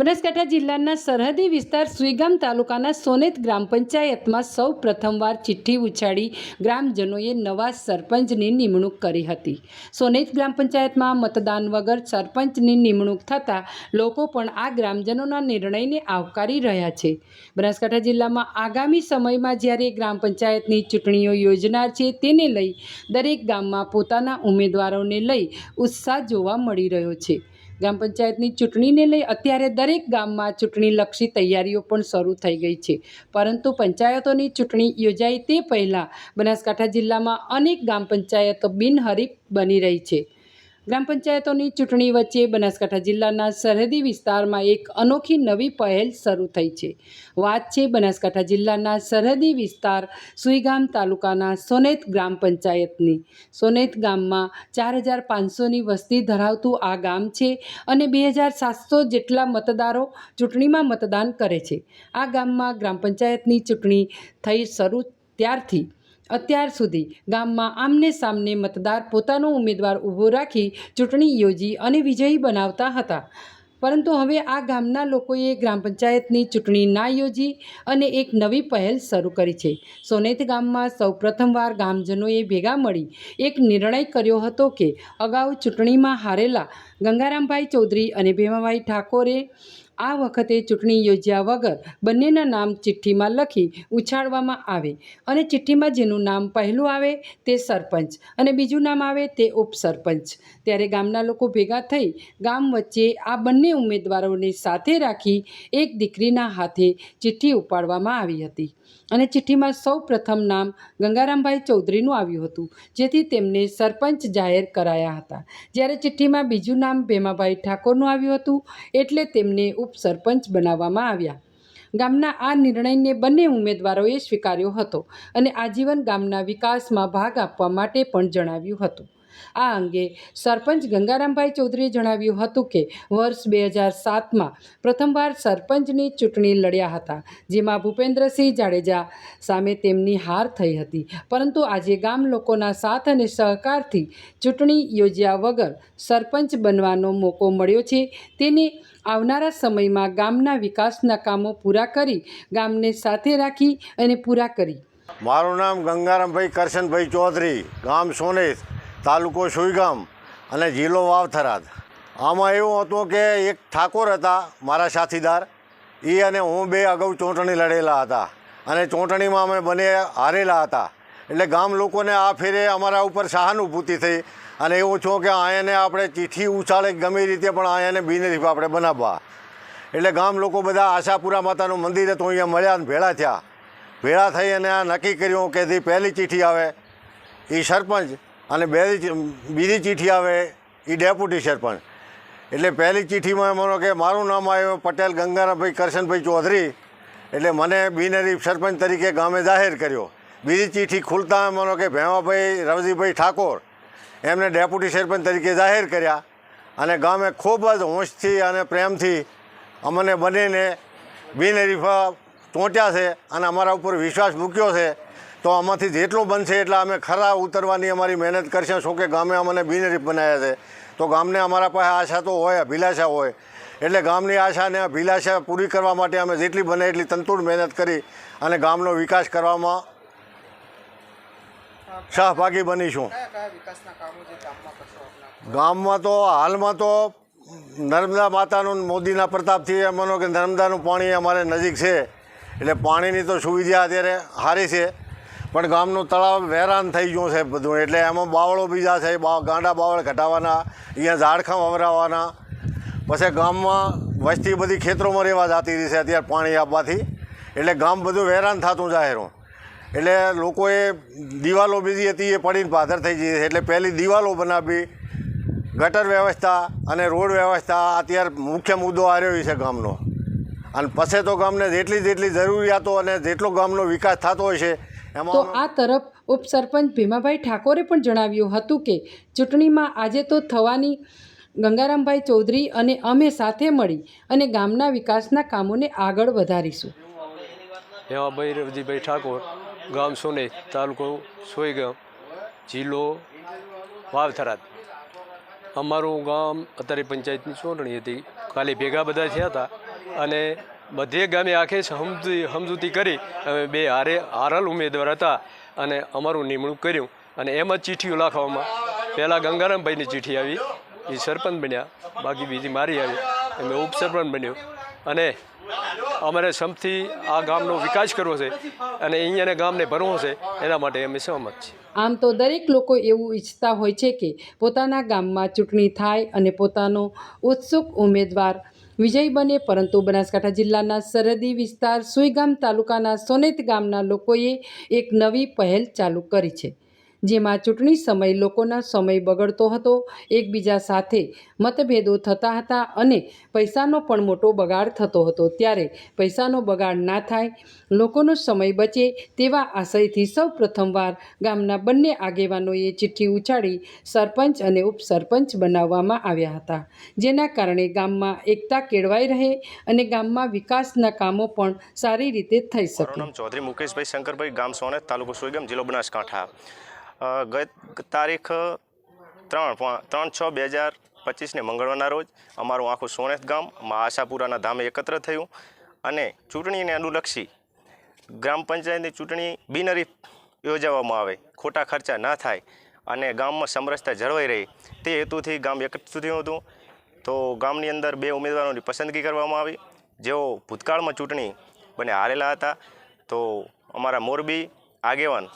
બનાસકાંઠા જિલ્લાના સરહદી વિસ્તાર સુઈગામ તાલુકાના સોનેત ગ્રામ પંચાયતમાં સૌ પ્રથમવાર ચિઠ્ઠી ઉછાળી ગ્રામજનોએ નવા સરપંચની નિમણૂક કરી હતી. સોનેત ગ્રામ પંચાયતમાં મતદાન વગર સરપંચની નિમણૂક થતાં લોકો પણ આ ગ્રામજનોના નિર્ણયને આવકારી રહ્યા છે. બનાસકાંઠા જિલ્લામાં આગામી સમયમાં જ્યારે ગ્રામ પંચાયતની ચૂંટણીઓ યોજનાર છે તેને લઈ દરેક ગામમાં પોતાના ઉમેદવારોને લઈ ઉત્સાહ જોવા મળી રહ્યો છે. ગ્રામ પંચાયતની ચૂંટણીને લઈ અત્યારે દરેક ગામમાં ચૂંટણીલક્ષી તૈયારીઓ પણ શરૂ થઈ ગઈ છે. પરંતુ પંચાયતોની ચૂંટણી યોજાય તે પહેલાં બનાસકાંઠા જિલ્લામાં અનેક ગ્રામ પંચાયતો બિનહરીફ બની રહી છે. ગ્રામ પંચાયતોની ચૂંટણી વચ્ચે બનાસકાંઠા જિલ્લાના સરહદી વિસ્તારમાં એક અનોખી નવી પહેલ શરૂ થઈ છે. વાત છે બનાસકાંઠા જિલ્લાના સરહદી વિસ્તાર સુઈગામ તાલુકાના સોનેત ગ્રામ પંચાયતની. સોનેત ગામમાં ચાર હજાર પાંચસોની વસ્તી ધરાવતું આ ગામ છે અને બે હજાર સાતસો જેટલા મતદારો ચૂંટણીમાં મતદાન કરે છે. આ ગામમાં ગ્રામ પંચાયતની ચૂંટણી થઈ શરૂ ત્યારથી અત્યાર સુધી ગામમાં આમને સામને મતદાર પોતાનો ઉમેદવાર ઊભો રાખી ચૂંટણી યોજી અને વિજયી બનાવતા હતા. પરંતુ હવે આ ગામના લોકોએ ગ્રામ પંચાયતની ચૂંટણી ના યોજી અને એક નવી પહેલ શરૂ કરી છે. સોનેત ગામમાં સૌ પ્રથમવાર ગામજનોએ ભેગા મળી એક નિર્ણય કર્યો હતો કે અગાઉ ચૂંટણીમાં હારેલા ગંગારામભાઈ ચૌધરી અને ભીમાભાઈ ઠાકોરે આ વખતે ચૂંટણી યોજ્યા વગર બંનેના નામ ચિઠ્ઠીમાં લખી ઉછાળવામાં આવે અને ચિઠ્ઠીમાં જેનું નામ પહેલું આવે તે સરપંચ અને બીજું નામ આવે તે ઉપસરપંચ. ત્યારે ગામના લોકો ભેગા થઈ ગામ વચ્ચે આ બંને ઉમેદવારોને સાથે રાખી એક દીકરીના હાથે ચિઠ્ઠી ઉપાડવામાં આવી હતી. અને ચિઠ્ઠીમાં સૌ પ્રથમ નામ ગંગારામભાઈ ચૌધરીનું આવ્યું હતું, જેથી તેમને સરપંચ જાહેર કરાયા હતા. જ્યારે ચિઠ્ઠીમાં બીજું નામ ભેમાભાઈ ઠાકોરનું આવ્યું હતું, એટલે તેમને ઉપસરપંચ બનાવવામાં આવ્યા. ગામના આ નિર્ણયને બંને ઉમેદવારોએ સ્વીકાર્યો હતો અને આજીવન ગામના વિકાસમાં ભાગ આપવા માટે પણ જણાવ્યું હતું. આ અંગે સરપંચ ગંગારામભાઈ ચૌધરીએ જણાવ્યું હતું કે વર્ષ બે હજાર સાતમાં પ્રથમવાર સરપંચની ચૂંટણી લડ્યા હતા, જેમાં ભૂપેન્દ્રસિંહ જાડેજા સામે તેમની હાર થઈ હતી. પરંતુ આજે ગામ લોકોના સાથ અને સહકારથી ચૂંટણી યોજ્યા વગર સરપંચ બનવાનો મોકો મળ્યો છે. તેને આવનારા સમયમાં ગામના વિકાસના કામો પૂરા કરી, ગામને સાથે રાખી અને પૂરા કરી. મારું નામ ગંગારામભાઈ કરશનભાઈ ચૌધરી, ગામ સોનેત તાલુકો સુઈગામ અને જિલ્લો વાવથરાદ. આમાં એવું હતું કે એક ઠાકોર હતા મારા સાથીદાર. એ અને હું બે અગાઉ ચૂંટણી લડેલા હતા અને ચૂંટણીમાં અમે બંને હારેલા હતા. એટલે ગામ લોકોને આ ફેરે અમારા ઉપર સહાનુભૂતિ થઈ અને એવું છું કે આયાને આપણે ચીઠી ઉછાળે ગમે રીતે પણ આયાને બિનરીફ આપણે બનાવવા. એટલે ગામ લોકો બધા આશાપુરા માતાનું મંદિર હતું, અહીંયા મળ્યા અને ભેળા થયા. ભેળા થઈ અને આ નક્કી કર્યું કે જે પહેલી ચીઠી આવે એ સરપંચ અને બે બીજી ચિઠ્ઠી આવે એ ડેપ્યુટી સરપંચ. એટલે પહેલી ચિઠ્ઠીમાં માનો કે, મારું નામ આવ્યું પટેલ ગંગારામભાઈ કરશનભાઈ ચૌધરી, એટલે મને બિનરીફ સરપંચ તરીકે ગામે જાહેર કર્યો. બીજી ચિઠ્ઠી ખુલતા માનો કે ભેમાભાઈ રવજીભાઈ ઠાકોર, એમને ડેપ્યુટી સરપંચ તરીકે જાહેર કર્યા અને ગામે ખૂબ જ હોંશથી અને પ્રેમથી અમને બંનેને બિનહરીફા ચોંટ્યા છે અને અમારા ઉપર વિશ્વાસ મૂક્યો છે તો આમાંથી જેટલું બનશે એટલા અમે ખરા ઉતરવાની અમારી મહેનત કરશે. શું કે ગામે અમને બિનરીફ બનાવ્યા છે? તો ગામને અમારા પાસે આશા તો હોય અભિલાષા હોય. એટલે ગામની આશાને અભિલાષા પૂરી કરવા માટે અમે જેટલી બને એટલી તંતુર મહેનત કરી અને ગામનો વિકાસ કરવામાં સહભાગી બનીશું. ગામમાં તો હાલમાં તો નર્મદા માતાનું મોદીના પ્રતાપથી એમ માનો કે નર્મદાનું પાણી અમારે નજીક છે. એટલે પાણીની તો સુવિધા અત્યારે સારી છે. પણ ગામનું તળાવ વેરાન થઈ ગયું છે બધું. એટલે એમાં બાવળો બીજા છે ગાંડા બાવળ ઘટાવાના, અહીંયા ઝાડખાં વવરાવાના પછી ગામમાં વસ્તી બધી ખેતરોમાં રહેવા જતી રહી છે અત્યારે પાણી આપવાથી. એટલે ગામ બધું વેરાન થતું જાહેરું એટલે લોકોએ દિવાલો બીજી હતી એ પડીને પાથર થઈ ગઈ એટલે પહેલી દિવાલો બનાવી, ગટર વ્યવસ્થા અને રોડ વ્યવસ્થા અત્યારે મુખ્ય મુદ્દો આવ્યો છે ગામનો. અને પછી તો ગામને જેટલી જેટલી જરૂરિયાતો અને જેટલો ગામનો વિકાસ થતો હોય છે તો આ તરફ ઉપસરપંચ ભીમાભાઈ ઠાકોરે પણ જણાવ્યું હતું કે ચૂંટણીમાં આજે તો થવાની ગંગારામભાઈ ચૌધરી અને અમે સાથે મળી અને ગામના વિકાસના કામોને આગળ વધારીશું. હેમાભાઈ ભૈરવજીભાઈ ઠાકોર ગામ સોને તાલુકો સોયગામ જિલ્લો વાવથરાદ. અમારું ગામ અત્યારે પંચાયતની ચૂંટણી હતી. કાલે ભેગા બધા થયા હતા અને બધે ગામે આખે સમજૂતી સમજૂતી કરી અમે બે હારે હારલ ઉમેદવાર હતા અને અમારું નિમણૂક કર્યું. અને એમ જ ચીઠીઓ લખવામાં પહેલાં ગંગારામભાઈની ચીઠી આવી. એ સરપંચ બન્યા. બાકી બીજી મારી આવી. અમે ઉપસરપંચ બન્યો. અને અમારે સમથી આ ગામનો વિકાસ કરવો છે અને અહીંયાને ગામને ભરવો છે, એના માટે અમે સહમત છીએ. આમ તો દરેક લોકો એવું ઈચ્છતા હોય છે કે પોતાના ગામમાં ચૂંટણી થાય અને પોતાનો ઉત્સુક ઉમેદવાર વિજય બને, પરંતુ બનાસકાંઠા જિલ્લાના સરહદી વિસ્તાર સુઈગામ તાલુકાના સોનેત ગામના લોકોએ એક નવી પહેલ ચાલુ કરી છે. જેમાં ચૂંટણી સમય લોકોના સમય બગડતો હતો, એકબીજા સાથે મતભેદો થતા હતા અને પૈસાનો પણ મોટો બગાડ થતો હતો. ત્યારે પૈસાનો બગાડ ના થાય, લોકોનો સમય બચે તેવા આશયથી સૌ પ્રથમવાર ગામના બંને આગેવાનોએ ચિઠ્ઠી ઉછાળી સરપંચ અને ઉપસરપંચ બનાવવામાં આવ્યા હતા, જેના કારણે ગામમાં એકતા કેળવાઈ રહે અને ગામમાં વિકાસના કામો પણ સારી રીતે થઈ શકે. ચૌધરી મુકેશભાઈ શંકરભાઈ, ગામ સોનેત, તાલુકો સુઈગામ, જિલ્લો બનાસકાંઠા. ગત તારીખ ત્રણ ત્રણ છ બે હજાર પચીસને મંગળવારના રોજ અમારું આખું સોનેત ગામ મા આશાપુરાના ધામે એકત્ર થયું અને ચૂંટણીને અનુલક્ષી ગ્રામ પંચાયતની ચૂંટણી બિનહરીફ યોજવામાં આવે, ખોટા ખર્ચા ના થાય અને ગામમાં સમરસતા જળવાઈ રહે તે હેતુથી ગામ એકત્ર થયું હતું. તો ગામની અંદર બે ઉમેદવારોની પસંદગી કરવામાં આવી. જેઓ ભૂતકાળમાં ચૂંટણી બને હારેલા હતા. તો અમારા મોરબી આગેવાન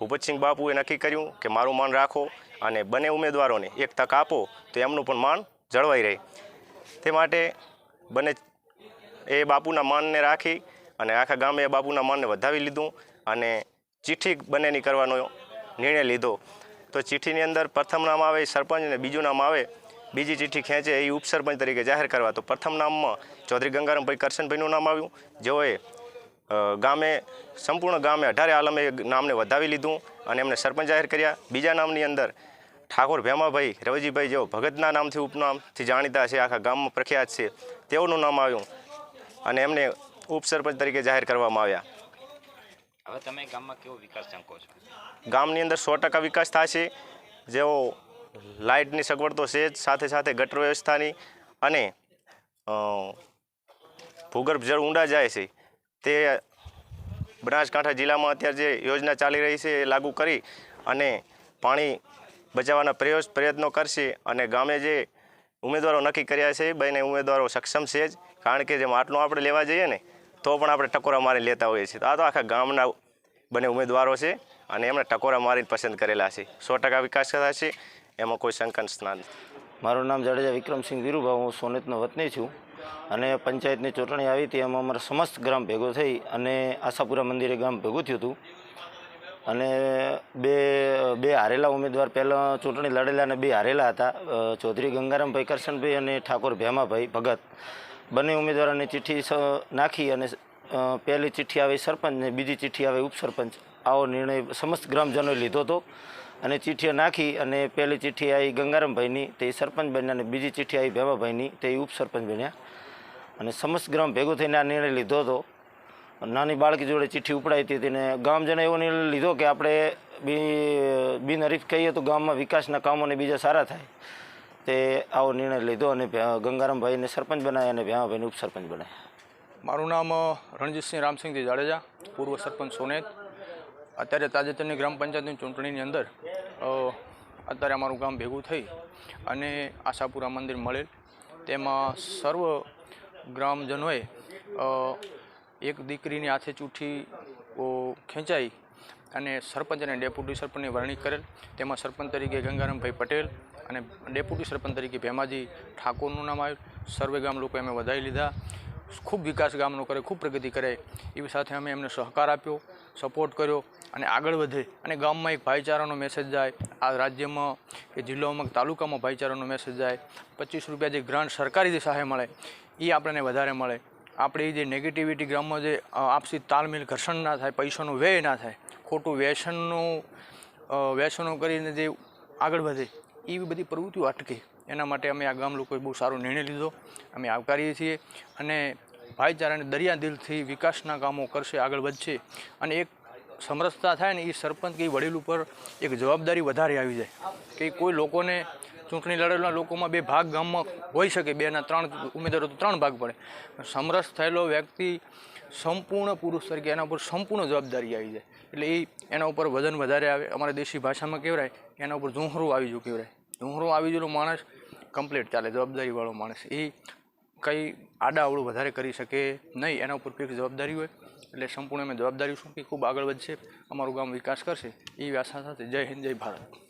ભૂપતસિંહ બાપુએ નક્કી કર્યું કે મારું માન રાખો અને બંને ઉમેદવારોને એક તક આપો તો એમનું પણ માન જળવાઈ રહે. તે માટે બંને એ બાપુના માનને રાખી અને આખા ગામે એ બાપુના માનને વધાવી લીધું અને ચિઠ્ઠી બંનેની કરવાનો નિર્ણય લીધો. તો ચિઠ્ઠીની અંદર પ્રથમ નામ આવે સરપંચ અને બીજું નામ આવે, બીજી ચિઠ્ઠી ખેંચે એ ઉપસરપંચ તરીકે જાહેર કરવા. તો પ્રથમ નામમાં ચૌધરી ગંગારામભાઈ કરશનભાઈનું નામ આવ્યું. જેઓએ ગામે સંપૂર્ણ ગામે અઢારે આલમે નામને વધાવી લીધું અને એમને સરપંચ જાહેર કર્યા. બીજા નામની અંદર ઠાકોર ભેમાભાઈ રવજીભાઈ જેઓ ભગતના નામથી ઉપનામથી જાણીતા છે આખા ગામમાં પ્રખ્યાત છે તેઓનું નામ આવ્યું અને એમને ઉપસરપંચ તરીકે જાહેર કરવામાં આવ્યા. હવે તમે ગામમાં કેવો વિકાસ ઝંકો છો? ગામની અંદર સો ટકા વિકાસ થશે જેઓ લાઇટની સગવડ તો છે જ સાથે સાથે ગટર વ્યવસ્થાની અને ભૂગર્ભ જળ ઊંડા જાય છે. તે બનાસકાંઠા જિલ્લામાં અત્યારે જે યોજના ચાલી રહી છે એ લાગુ કરી અને પાણી બચાવવાના પ્રયોસ પ્રયત્નો કરશે અને ગામે જે ઉમેદવારો નક્કી કર્યા છે બંને ઉમેદવારો સક્ષમ છે જ. કારણ કે જે માટલો આપણે લેવા જઈએ ને, તો પણ આપણે ટકોરા મારી લેતા હોઈએ છીએ. તો આ તો આખા ગામના બંને ઉમેદવારો છે અને એમણે ટકોરા મારીને પસંદ કરેલા છે. સો ટકા વિકાસ થશે એમાં કોઈ શંકન સ્નાન મારું નામ જાડેજા વિક્રમસિંહ ધીરુભા હું સોનેતનો વતની છું. અને પંચાયતની ચૂંટણી આવી હતી, એમાં અમારા સમસ્ત ગ્રામ ભેગો થઈ અને આશાપુરા મંદિરે ગામ ભેગું થયું હતું. અને બે બે હારેલા ઉમેદવાર પહેલાં ચૂંટણી લડેલા અને બે હારેલા હતા ચૌધરી ગંગારામભાઈ કરશનભાઈ અને ઠાકોર ભેમાભાઈ ભગત. બંને ઉમેદવારોની ચિઠ્ઠી નાખી અને પહેલી ચિઠ્ઠી આવે સરપંચ ને બીજી ચિઠ્ઠી આવે ઉપસરપંચ. આવો નિર્ણય સમસ્ત ગ્રામજનોએ લીધો હતો અને ચિઠ્ઠીઓ નાખી અને પહેલી ચિઠ્ઠી આવી ગંગારામભાઈની તે સરપંચ બન્યા અને બીજી ચિઠ્ઠી આવી ભેમાભાઈની, તે ઉપસરપંચ બન્યા. અને સમસ્ત ગ્રામ ભેગો થઈને આ નિર્ણય લીધો હતો. નાની બાળકી જોડે ચિઠ્ઠી ઉપડાઈ હતી તેને ગામજને એવો નિર્ણય લીધો કે આપણે બી બિનહરીફ કહીએ તો ગામમાં વિકાસના કામોને બીજા સારા થાય. તે આવો નિર્ણય લીધો અને ગંગારામભાઈને સરપંચ બનાવ્યા અને ભ્યામાભાઈને ઉપસરપંચ બનાવ્યા મારું નામ રણજીતસિંહ રામસિંહજી જાડેજા, પૂર્વ સરપંચ સોનેત. અત્યારે તાજેતરની ગ્રામ પંચાયતની ચૂંટણીની અંદર અત્યારે અમારું ગામ ભેગું થઈ અને આશાપુરા મંદિર મળેલ. તેમાં સર્વ ગ્રામજનોએ એક દીકરીની હાથે ચૂંઠી ખેંચાઈ અને સરપંચ અને ડેપ્યુટી સરપંચની વરણી કરેલ. તેમાં સરપંચ તરીકે ગંગારામભાઈ પટેલ અને ડેપ્યુટી સરપંચ તરીકે ભેમાજી ઠાકોરનું નામ આવ્યું. સર્વે ગામ લોકો અમે વધાવી લીધા. ખૂબ વિકાસ ગામનો કરે ખૂબ પ્રગતિ કરે એવી સાથે અમે એમને સહકાર આપ્યો, સપોર્ટ કર્યો અને આગળ વધે અને ગામમાં એક ભાઈચારાનો મેસેજ જાય. આ રાજ્યમાં કે જિલ્લાઓમાં તાલુકામાં ભાઈચારાનો મેસેજ જાય. પચીસ રૂપિયા જે ગ્રાન્ટ સરકારી સહાય મળે એ આપણને વધારે મળે. આપણી જે નેગેટિવિટી ગ્રામમાં જે આપસી તાલમેલ ઘર્ષણ ના થાય, પૈસાનો વ્યય ના થાય, ખોટું વ્યસનનું વ્યસનો કરીને જે આગળ વધે એવી બધી પ્રવૃત્તિઓ અટકે. એના માટે અમે આ ગામ લોકોએ બહુ સારો નિર્ણય લીધો. અમે આવકારીએ છીએ અને ભાઈચારાને દરિયા દિલથી વિકાસના કામો કરશે, આગળ વધશે. અને એક સમરસતા થાય ને એ સરપંચ કે વડીલ ઉપર એક જવાબદારી વધારે આવી જાય. કે કોઈ લોકોને ચૂંટણી લડેલા લોકોમાં બે ભાગ ગામમાં હોઈ શકે, બેના ત્રણ ઉમેદવારો તો ત્રણ ભાગ પડે. સમરસ થયેલો વ્યક્તિ સંપૂર્ણ પુરુષ તરીકે એના ઉપર સંપૂર્ણ જવાબદારી આવી જાય. એટલે એ એના ઉપર વજન વધારે આવે. અમારા દેશી ભાષામાં કહેવાય, એના ઉપર ઝૂંહરું આવી ગયું કહેવાય. ઝૂંહરું આવી જેલો માણસ કમ્પ્લીટ ચાલે, જવાબદારીવાળો માણસ. એ કંઈ આડાઅવળું વધારે કરી શકે નહીં. એના ઉપર ફિક્સ જવાબદારી હોય. એટલે સંપૂર્ણ અમે જવાબદારી શું કે ખૂબ આગળ વધશે, અમારું ગામ વિકાસ કરશે એ આશા સાથે જય હિન્દ, જય ભારત.